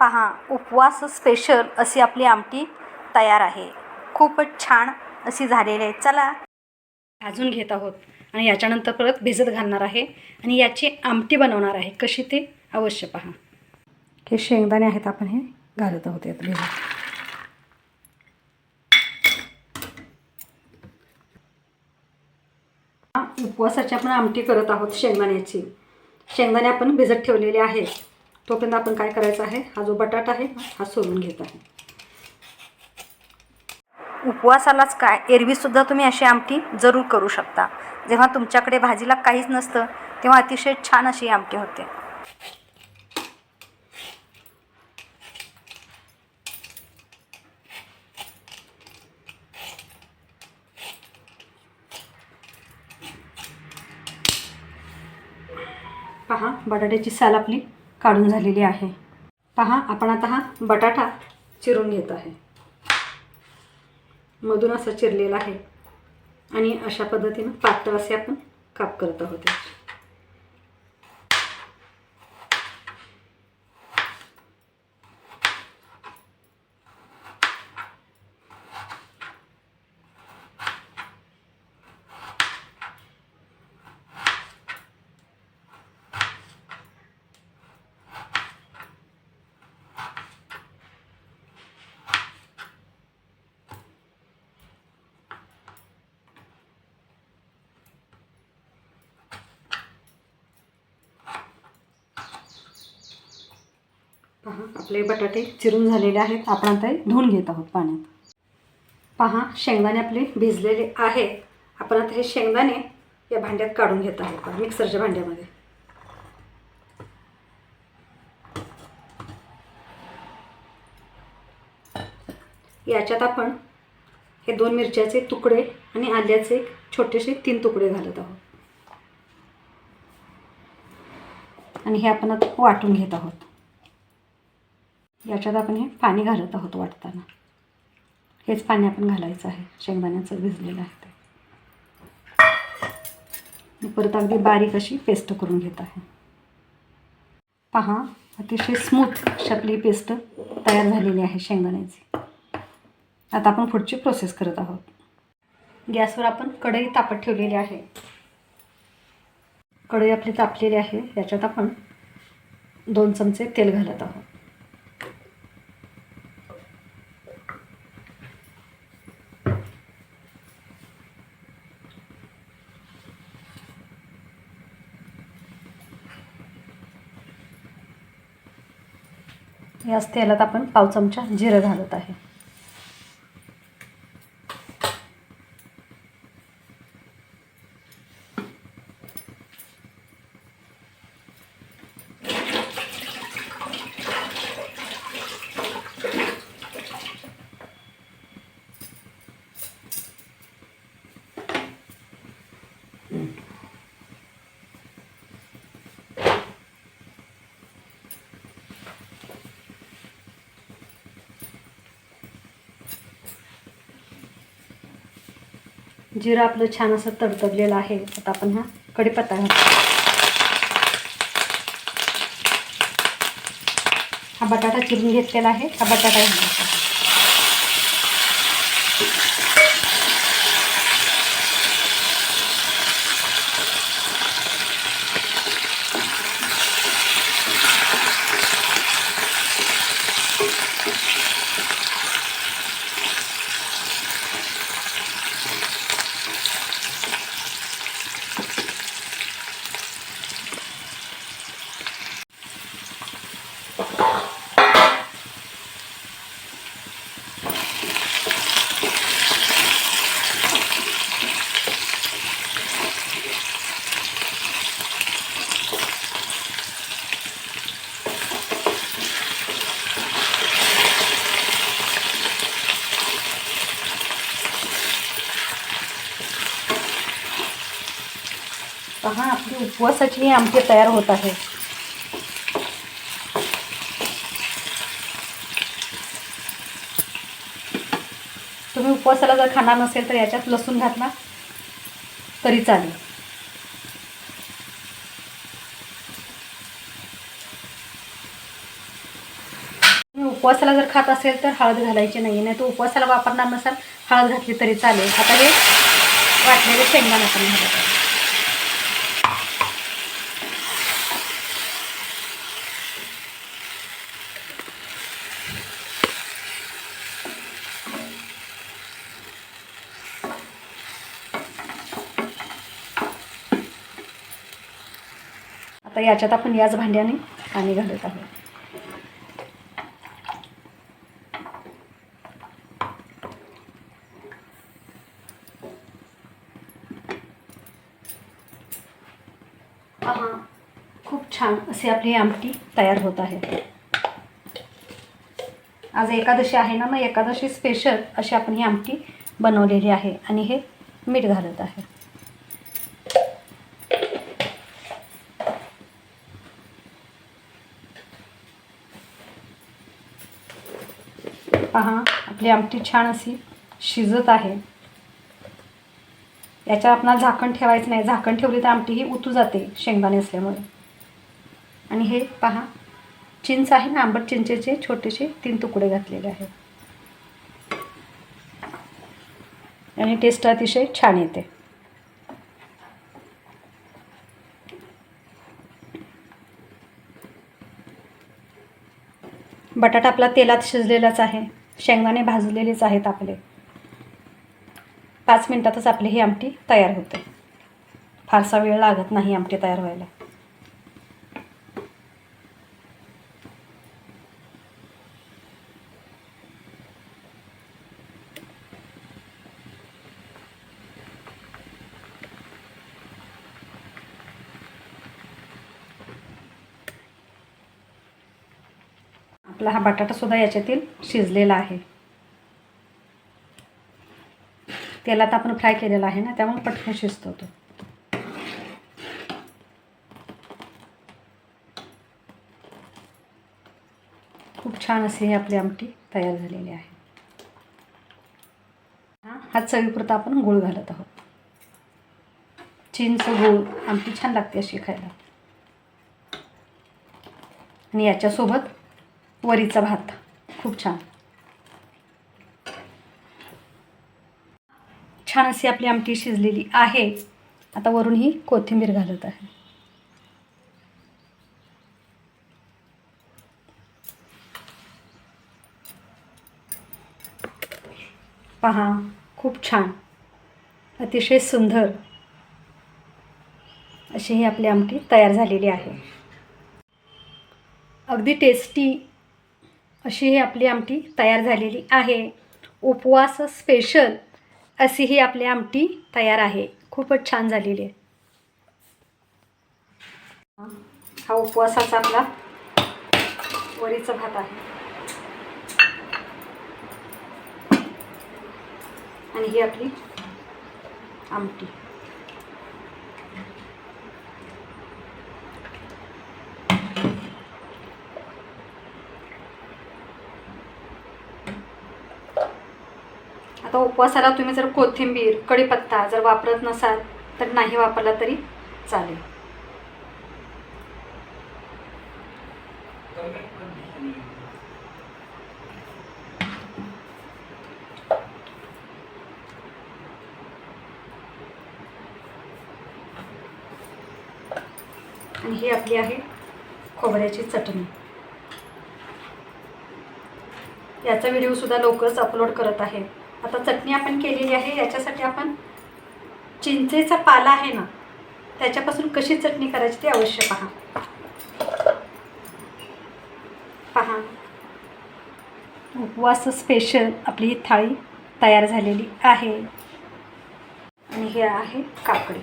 पहा उपवास स्पेशल अशी आपली आमटी तयार आहे. खूपच छान अशी झालेली आहे. चला. भाजून घेत आहोत आणि याच्यानंतर परत भिजत घालणार आहे आणि याची आमटी बनवणार आहे. कशी ते? अवश्य पहा. हे शेंगदाणे आहेत आपण हे घालत आहोत यात भिजत. उपवासाची आपण आमटी करत आहोत शेंगदाण्याची. शेंगदाणे आपण भिजत ठेवलेले आहे तोपर्यंत आपण काय करायचं आहे? हा जो बटाटा आहे हा सोलून घेत आहे. उपवासालाच काय? एरवीसुद्धा तुम्ही अशी आमटी जरूर करू शकता. जेव्हा तुमच्याकडे भाजीला काहीच नसतं तेव्हा अतिशय छान अशी आमटी होते. पहा बटाट्याची साल आपली. काढून झालेली आहे. पहा आपण आता हा बटाटा चिरून घेत आहे. मधून असा चिरलेला आहे. आणि अशा पद्धतीनं पातळ असे आपण काप करत आहोत. आपले बटाटे चिरून झालेले आहेत. आपण आता हे धुवून घेत आहोत पाण्यात. पहा शेंगदाणे आपले भिजलेले आहेत. आपण आता हे शेंगदाणे या भांड्यात काढून घेत आहोत. मिक्सरच्या भांड्यामध्ये. याच्यात आपण हे दोन मिरच्याचे तुकडे आणि आल्याचे छोटेसे तीन तुकडे घालत आहोत. आणि हे आपण आता वाटून घेत आहोत. याच्यात आपण हे पाणी घालत आहोत वाटताना. हेच पाणी आपण घालायचं आहे. शेंगदाण्याचं भिजलेलं आहे ते. परत अगदी बारीक अशी पेस्ट करून घेत आहे. पहा अतिशय स्मूथ अशी आपली पेस्ट तयार झालेली आहे शेंगदाण्याची. आता आपण पुढची प्रोसेस करत आहोत. गॅसवर आपण कढई तापत ठेवलेली आहे. कढई आपली तापलेली आहे. याच्यात आपण दोन चमचे तेल घालत आहोत. याच तेलात आपण पाव चमचा जिरं घालत आहे. जिरं आपलं छान असं तडतडलेलं आहे. आता आपण हा कढीपत्ता घालतो हा बटाटा चिरून घेतलेला आहे. हा बटाटा घालायचा पहा आपली उपवासाची आमची आमटी तयार होत आहे. तुम्ही उपवासाला जर खाणार नसेल तर याच्यात लसूण घातला तरी चालेल. उपवासाला जर खात असेल तर हळद घालायची नाही नाही तर उपवासाला वापरणार नसाल हळद घातली तरी चालेल. आता हे वाटलेले शेंगदाणा पण घालत तर याच्यात आपण याच भांड्याने पाणी घालत आहोत. खूप छान अशी आपली आमटी तयार होत आहे. आज एकादशी आहे ना मग एकादशी स्पेशल अशी आपण ही आमटी बनवलेली आहे आणि हे मीठ घालत आहे. पहा आपली आमटी छान अशी शिजत आहे. याच्यावर आपणाला झाकण ठेवायचं नाही. झाकण ठेवली तर आमटी ही उतू जाते शेंगदाणे असल्यामुळे. आणि हे पहा चिंच आहे ना आंबट चिंचेचे छोटेसे तीन तुकडे घातलेले आहेत. आणि टेस्ट अतिशय छान येते. बटाटा आपला तेलात शिजलेलाच आहे. शेंगदाणे भाजलेलेच आहेत आपले. पाच मिनटातच आपली ही आमटी तयार होते. फारसा वेळ लागत नाही आमटी तयार व्हायला. आपला हा बटाटासुद्धा याच्यातील शिजलेला आहे. तेलात आपण फ्राय केलेला आहे ना त्यामुळे पटकन शिजतो तो. खूप छान अशी ही आपली आमटी तयार झालेली आहे. हा हा चवीपुरता आपण गूळ घालत आहोत. चिंच गूळ आमटी छान लागते अशी खायला. आणि याच्यासोबत वरीचा भात. खूप छान. छान अशी आपली आमटी शिजलेली आहे. आता वरून ही कोथिंबीर घालत आहे. पहा खूप छान. अतिशय सुंदर अशी ही आपली आमटी तयार झालेली आहे. अगदी टेस्टी अशी ही आपली आमटी तयार झालेली आहे. उपवास स्पेशल अशी ही आपली आमटी तयार आहे. खूपच छान झालेली आहे. हा उपवासाचा आपला वरीचा भात आहे. आणि ही आपली आमटी. आता उपवासाला तुम्ही जर कोथिंबीर कढीपत्ता जर वापरत नसाल तर नाही वापरला तरी चालेल. आणि ही आपली आहे खोबऱ्याची चटणी. याचा व्हिडिओसुद्धा लवकरच अपलोड करत आहे. आता चटणी आपण केलेली आहे याच्यासाठी आपण चिंचेचा पाला आहे ना त्याच्यापासून कशी चटणी करायची ते अवश्य पहा. पहा. उपवास स्पेशल आपली ही थाळी तयार झालेली आहे. आणि हे आहे काकडी.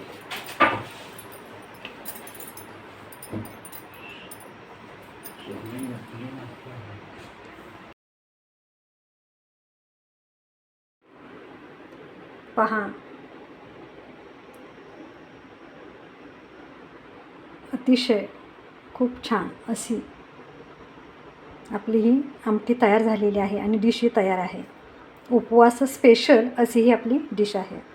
पहा. अतिशय खूप छान. अशी आपली ही आमटी तयार झालेली आहे आणि डिश ही तयार आहे. उपवास स्पेशल अशी ही आपली डिश आहे.